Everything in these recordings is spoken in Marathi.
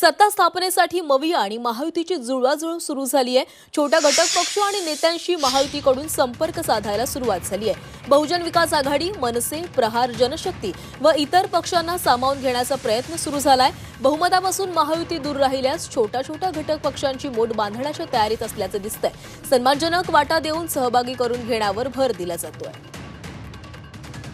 सत्ता स्थापनेसाठी मविया आणि महायुतीची जुळवाजुळव सुरू झाली आहे. छोट्या घटक पक्ष आणि नेत्यांशी महायुतीकडून संपर्क साधायला सुरुवात झाली आहे. बहुजन विकास आघाडी मनसे प्रहार जनशक्ती व इतर पक्षांना सामावून घेण्याचा प्रयत्न सुरू झालाय. बहुमतापासून महायुती दूर राहिल्यास छोट्या छोट्या घटक पक्षांची मोठ बांधण्याच्या तयारीत असल्याचं दिसतंय. सन्मानजनक वाटा देऊन सहभागी करून घेण्यावर भर दिला जातोय.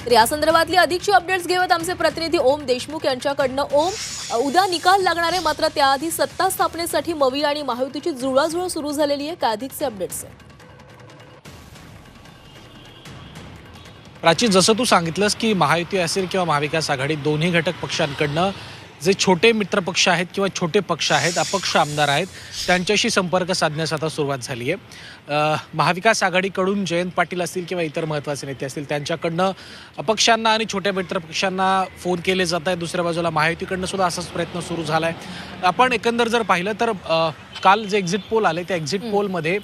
तर या संदर्भातली अधिकची अपडेट्स घेऊयात. आमचे प्रतिनिधी ओम देशमुख यांच्याकडनं. ओम उद्या निकाल लागणार आहे मात्र त्याआधी सत्ता स्थापनेसाठी मवी आणि महायुतीची जुळवाजुळव सुरू झालेली आहे. का अधिकचे अपडेट्स आहे प्राची जसं तू सांगितलंस की महायुती असेल किंवा महाविकास आघाडी दोन्ही घटक पक्षांकडनं जे छोटे मित्रपक्ष आहेत किंवा छोटे पक्ष आहेत अपक्ष आमदार आहेत त्यांच्याशी संपर्क साधण्यास आता सुरुवात झाली आहे. महाविकास आघाडीकडून जयंत पाटील असतील किंवा इतर महत्त्वाचे नेते असतील त्यांच्याकडनं अपक्षांना आणि छोट्या मित्रपक्षांना फोन केले जात आहेत. दुसऱ्या बाजूला महायुतीकडनं सुद्धा असाच प्रयत्न सुरू झाला आहे आपण एकंदर जर पाहिलं तर काल जे एक्झिट पोल आले त्या एक्झिट पोलमध्ये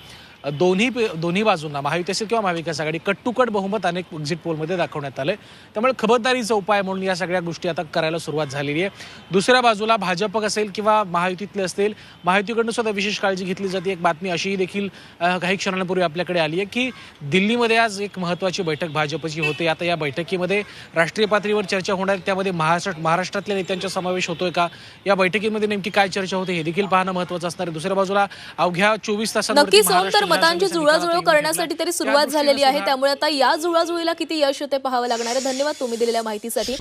दोन्ही दोन्ही बाजूंना महायुती असेल किंवा Maha Vikas Aghadi cut to cut बहुमत अनेक एक्झिट पोलमध्ये दाखवण्यात आले त्यामुळे खबरदारीचा उपाय म्हणून या सगळ्या गोष्टी आता करायला सुरुवात झालेली आहे. दुसऱ्या बाजूला भाजप असेल किंवा महायुतीतले असतील महायुतीकडनं सुद्धा विशेष काळजी घेतली जाते. एक बातमी अशीही देखील काही क्षणांपूर्वी आपल्याकडे आली आहे की दिल्लीमध्ये आज एक महत्त्वाची बैठक भाजपची होते. आता या बैठकीमध्ये राष्ट्रीय पातळीवर चर्चा होणार. त्यामध्ये महाराष्ट्र महाराष्ट्रातल्या नेत्यांचा समावेश होतोय का? या बैठकीमध्ये नेमकी काय चर्चा होते हे देखील पाहणं महत्त्वाचं असणार आहे. दुसऱ्या बाजूला अवघ्या चोवीस तासांवरती मतांची आता करण्यासाठी. तरी सुरुवात झालेली आहे. त्यामुळे आता या जुळवाजुळीला किती यश येते पाहावं लागणार आहे. धन्यवाद तुम्ही दिलेल्या माहितीसाठी.